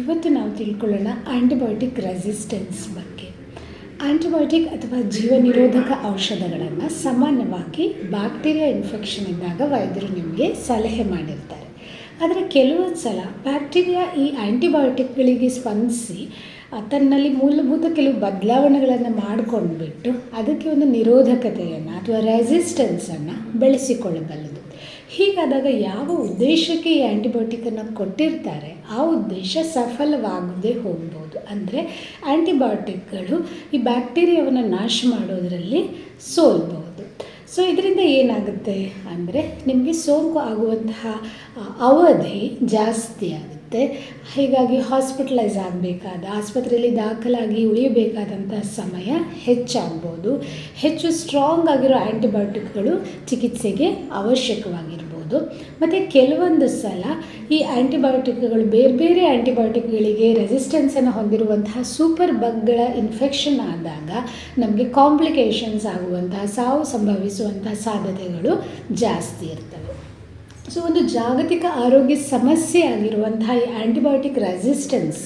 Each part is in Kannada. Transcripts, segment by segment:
ಇವತ್ತು ನಾವು ತಿಳ್ಕೊಳ್ಳೋಣ ಆ್ಯಂಟಿಬಯೋಟಿಕ್ ರೆಸಿಸ್ಟೆನ್ಸ್ ಬಗ್ಗೆ. ಆ್ಯಂಟಿಬಯೋಟಿಕ್ ಅಥವಾ ಜೀವ ನಿರೋಧಕ ಔಷಧಗಳನ್ನು ಸಾಮಾನ್ಯವಾಗಿ ಬ್ಯಾಕ್ಟೀರಿಯಾ ಇನ್ಫೆಕ್ಷನ್ ಇದ್ದಾಗ ವೈದ್ಯರು ನಿಮಗೆ ಸಲಹೆ ಮಾಡಿರ್ತಾರೆ. ಆದರೆ ಕೆಲವೊಂದು ಸಲ ಬ್ಯಾಕ್ಟೀರಿಯಾ ಈ ಆ್ಯಂಟಿಬಯೋಟಿಕ್ಗಳಿಗೆ ಸ್ಪಂದಿಸಿ ತನ್ನಲ್ಲಿ ಮೂಲಭೂತ ಕೆಲವು ಬದಲಾವಣೆಗಳನ್ನು ಮಾಡಿಕೊಂಡ್ಬಿಟ್ಟು ಅದಕ್ಕೆ ಒಂದು ನಿರೋಧಕತೆಯನ್ನು ಅಥವಾ ರೆಸಿಸ್ಟೆನ್ಸನ್ನು ಬೆಳೆಸಿಕೊಳ್ಳಬಲ್ಲದು. ಹೀಗಾದಾಗ ಯಾವ ಉದ್ದೇಶಕ್ಕೆ ಈ ಆ್ಯಂಟಿಬಯೋಟಿಕನ್ನು ಕೊಟ್ಟಿರ್ತಾರೆ? ಆ ಉದ್ದೇಶ ಸಫಲವಾಗದೇ ಹೋಗ್ಬೋದು. ಅಂದರೆ ಆ್ಯಂಟಿಬಯೋಟಿಕ್ಗಳು ಈ ಬ್ಯಾಕ್ಟೀರಿಯಾವನ್ನು ನಾಶ ಮಾಡೋದರಲ್ಲಿ ಸೋಲ್ಬೋದು. ಸೊ ಇದರಿಂದ ಏನಾಗುತ್ತೆ? ಅಂದರೆ ನಿಮಗೆ ಸೋಂಕು ಆಗುವಂತಹ ಅವಧಿ ಜಾಸ್ತಿ ಆಗುತ್ತೆ. ಹೀಗಾಗಿ ಹಾಸ್ಪಿಟಲೈಸ್ ಆಗಬೇಕಾದ, ಆಸ್ಪತ್ರೆಯಲ್ಲಿ ದಾಖಲಾಗಿ ಉಳಿಯಬೇಕಾದಂಥ ಸಮಯ ಹೆಚ್ಚಾಗ್ಬೋದು. ಹೆಚ್ಚು ಸ್ಟ್ರಾಂಗ್ ಆಗಿರೋ ಆ್ಯಂಟಿಬಯೋಟಿಕ್ಗಳು ಚಿಕಿತ್ಸೆಗೆ ಅವಶ್ಯಕವಾಗಿರ್ಬೋದು. ಮತ್ತು ಕೆಲವೊಂದು ಸಲ ಈ ಆ್ಯಂಟಿಬಯೋಟಿಕ್ಗಳು ಬೇರೆ ಬೇರೆ ಆ್ಯಂಟಿಬಯೋಟಿಕ್ಗಳಿಗೆ ರೆಸಿಸ್ಟೆನ್ಸನ್ನು ಹೊಂದಿರುವಂತಹ ಸೂಪರ್ ಬಗ್ಗಳ ಇನ್ಫೆಕ್ಷನ್ ಆದಾಗ ನಮಗೆ ಕಾಂಪ್ಲಿಕೇಶನ್ಸ್ ಆಗುವಂತಹ, ಸಾವು ಸಂಭವಿಸುವಂತಹ ಸಾಧ್ಯತೆಗಳು ಜಾಸ್ತಿ ಇರ್ತವೆ. ಸೊ ಒಂದು ಜಾಗತಿಕ ಆರೋಗ್ಯ ಸಮಸ್ಯೆ ಆಗಿರುವಂತಹ ಈ ಆ್ಯಂಟಿಬಯೋಟಿಕ್ ರೆಸಿಸ್ಟೆನ್ಸ್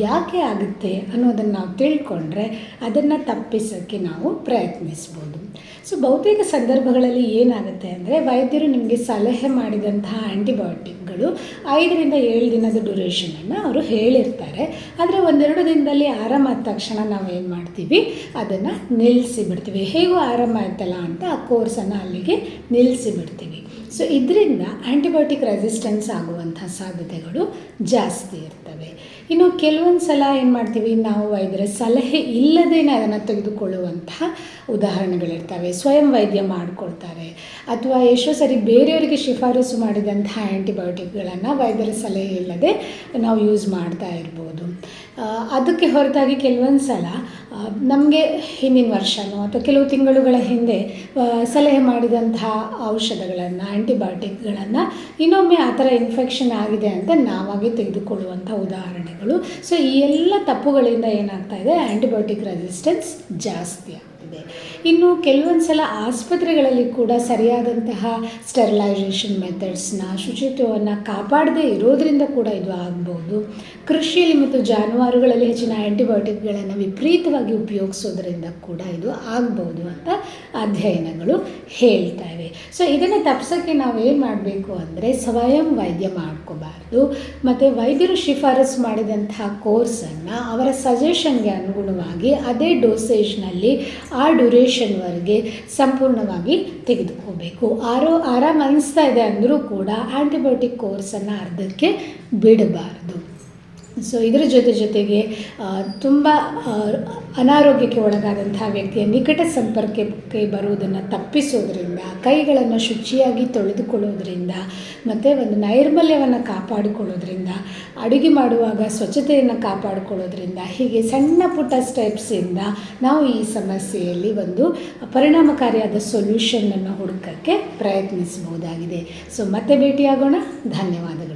ಯಾಕೆ ಆಗುತ್ತೆ ಅನ್ನೋದನ್ನು ನಾವು ತಿಳ್ಕೊಂಡ್ರೆ ಅದನ್ನು ತಪ್ಪಿಸೋಕ್ಕೆ ನಾವು ಪ್ರಯತ್ನಿಸ್ಬೋದು. ಸೊ ಬಹುತೇಕ ಸಂದರ್ಭಗಳಲ್ಲಿ ಏನಾಗುತ್ತೆ ಅಂದರೆ ವೈದ್ಯರು ನಿಮಗೆ ಸಲಹೆ ಮಾಡಿದಂತಹ ಆ್ಯಂಟಿಬಯೋಟಿಕ್ಗಳು ಐದರಿಂದ ಏಳು ದಿನದ ಡ್ಯೂರೇಷನನ್ನು ಅವರು ಹೇಳಿರ್ತಾರೆ. ಆದರೆ ಒಂದೆರಡು ದಿನದಲ್ಲಿ ಆರಾಮಾದ ತಕ್ಷಣ ನಾವು ಏನು ಮಾಡ್ತೀವಿ? ಅದನ್ನು ನಿಲ್ಲಿಸಿ ಬಿಡ್ತೀವಿ ಹೇಗೂ ಆರಾಮ ಆಯ್ತಲ್ಲ ಅಂತ ಆ ಕೋರ್ಸನ್ನು ಅಲ್ಲಿಗೆ ನಿಲ್ಲಿಸಿ ಬಿಡ್ತೀವಿ ಸೊ ಇದರಿಂದ ಆ್ಯಂಟಿಬಯೋಟಿಕ್ ರೆಸಿಸ್ಟೆನ್ಸ್ ಆಗುವಂಥ ಸಾಧ್ಯತೆಗಳು ಜಾಸ್ತಿ ಇರ್ತವೆ. ಇನ್ನು ಕೆಲವೊಂದು ಸಲ ಏನು ಮಾಡ್ತೀವಿ, ನಾವು ವೈದ್ಯರ ಸಲಹೆ ಇಲ್ಲದೇನೆ ಅದನ್ನು ತೆಗೆದುಕೊಳ್ಳುವಂಥ ಉದಾಹರಣೆಗಳಿರ್ತವೆ. ಸ್ವಯಂ ವೈದ್ಯ ಮಾಡಿಕೊಳ್ತಾರೆ. ಅಥವಾ ಎಷ್ಟೋ ಸರಿ ಬೇರೆಯವರಿಗೆ ಶಿಫಾರಸು ಮಾಡಿದಂಥ ಆ್ಯಂಟಿಬಯೋಟಿಕ್ಗಳನ್ನು ವೈದ್ಯರ ಸಲಹೆ ಇಲ್ಲದೆ ನಾವು ಯೂಸ್ ಮಾಡ್ತಾ ಇರ್ಬೋದು. ಅದಕ್ಕೆ ಹೊರತಾಗಿ ಕೆಲವೊಂದು ಸಲ ನಮಗೆ ಹಿಂದಿನ ವರ್ಷನೋ ಅಥವಾ ಕೆಲವು ತಿಂಗಳುಗಳ ಹಿಂದೆ ಸಲಹೆ ಮಾಡಿದಂತಹ ಔಷಧಗಳನ್ನು ಆ್ಯಂಟಿಬಯೋಟಿಕ್ಗಳನ್ನು ಇನ್ನೊಮ್ಮೆ ಆ ಥರ ಇನ್ಫೆಕ್ಷನ್ ಆಗಿದೆ ಅಂತ ನಾವಾಗಿ ತೆಗೆದುಕೊಳ್ಳುವಂಥ ಉದಾಹರಣೆಗಳು. ಸೊ ಈ ಎಲ್ಲ ತಪ್ಪುಗಳಿಂದ ಏನಾಗ್ತಾ ಇದೆ ಆ್ಯಂಟಿಬಯೋಟಿಕ್ ರೆಸಿಸ್ಟೆನ್ಸ್ ಜಾಸ್ತಿ ಆಗ್ತಿದೆ. ಇನ್ನು ಕೆಲವೊಂದು ಸಲ ಆಸ್ಪತ್ರೆಗಳಲ್ಲಿ ಕೂಡ ಸರಿಯಾದಂತಹ ಸ್ಟೆರಿಲೈಸೇಷನ್ ಮೆಥಡ್ಸ್ನ ಶುಚಿತ್ವವನ್ನು ಕಾಪಾಡದೇ ಇರೋದರಿಂದ ಕೂಡ ಇದು ಆಗ್ಬೋದು. ಕೃಷಿಯಲ್ಲಿ ಮತ್ತು ಜಾನುವಾರುಗಳಲ್ಲಿ ಹೆಚ್ಚಿನ ಆ್ಯಂಟಿಬಯೋಟಿಕ್ಗಳನ್ನು ವಿಪರೀತವಾಗಿ ಉಪಯೋಗಿಸೋದ್ರಿಂದ ಕೂಡ ಇದು ಆಗ್ಬೋದು ಅಂತ ಅಧ್ಯಯನಗಳು ಹೇಳ್ತಾ ಇವೆ. ಸೊ ಇದನ್ನು ತಪ್ಪಿಸೋಕ್ಕೆ ನಾವು ಏನು ಮಾಡಬೇಕು ಅಂದರೆ ಸ್ವಯಂ ವೈದ್ಯ ಮಾಡ್ಕೋಬಾರ್ದು. ಮತ್ತು ವೈದ್ಯರು ಶಿಫಾರಸು ಮಾಡಿದಂತಹ ಕೋರ್ಸನ್ನು ಅವರ ಸಜೆಷನ್ಗೆ ಅನುಗುಣವಾಗಿ ಅದೇ ಡೋಸೇಜ್ನಲ್ಲಿ ಆ ಡ್ಯೂರೇಷನ್ವರೆಗೆ ಸಂಪೂರ್ಣವಾಗಿ ತೆಗೆದುಕೋಬೇಕು. ಆರೋ ಆರಾಮ ಅನಿಸ್ತಾ ಇದೆ ಅಂದರೂ ಕೂಡ ಆ್ಯಂಟಿಬಯೋಟಿಕ್ ಕೋರ್ಸನ್ನು ಅರ್ಧಕ್ಕೆ ಬಿಡಬಾರ್ದು. ಸೊ ಇದರ ಜೊತೆ ಜೊತೆಗೆ ತುಂಬ ಅನಾರೋಗ್ಯಕ್ಕೆ ಒಳಗಾದಂತಹ ವ್ಯಕ್ತಿಯ ನಿಕಟ ಸಂಪರ್ಕಕ್ಕೆ ಬರುವುದನ್ನು ತಪ್ಪಿಸೋದ್ರಿಂದ, ಕೈಗಳನ್ನು ಶುಚಿಯಾಗಿ ತೊಳೆದುಕೊಳ್ಳೋದ್ರಿಂದ, ಮತ್ತು ಒಂದು ನೈರ್ಮಲ್ಯವನ್ನು ಕಾಪಾಡಿಕೊಳ್ಳೋದ್ರಿಂದ, ಅಡುಗೆ ಮಾಡುವಾಗ ಸ್ವಚ್ಛತೆಯನ್ನು ಕಾಪಾಡಿಕೊಳ್ಳೋದ್ರಿಂದ, ಹೀಗೆ ಸಣ್ಣ ಪುಟ್ಟ ಸ್ಟೆಪ್ಸಿಂದ ನಾವು ಈ ಸಮಸ್ಯೆಯಲ್ಲಿ ಒಂದು ಪರಿಣಾಮಕಾರಿಯಾದ ಸೊಲ್ಯೂಷನನ್ನು ಹುಡುಕಕ್ಕೆ ಪ್ರಯತ್ನಿಸಬಹುದಾಗಿದೆ. ಸೊ ಮತ್ತೆ ಭೇಟಿಯಾಗೋಣ. ಧನ್ಯವಾದಗಳು.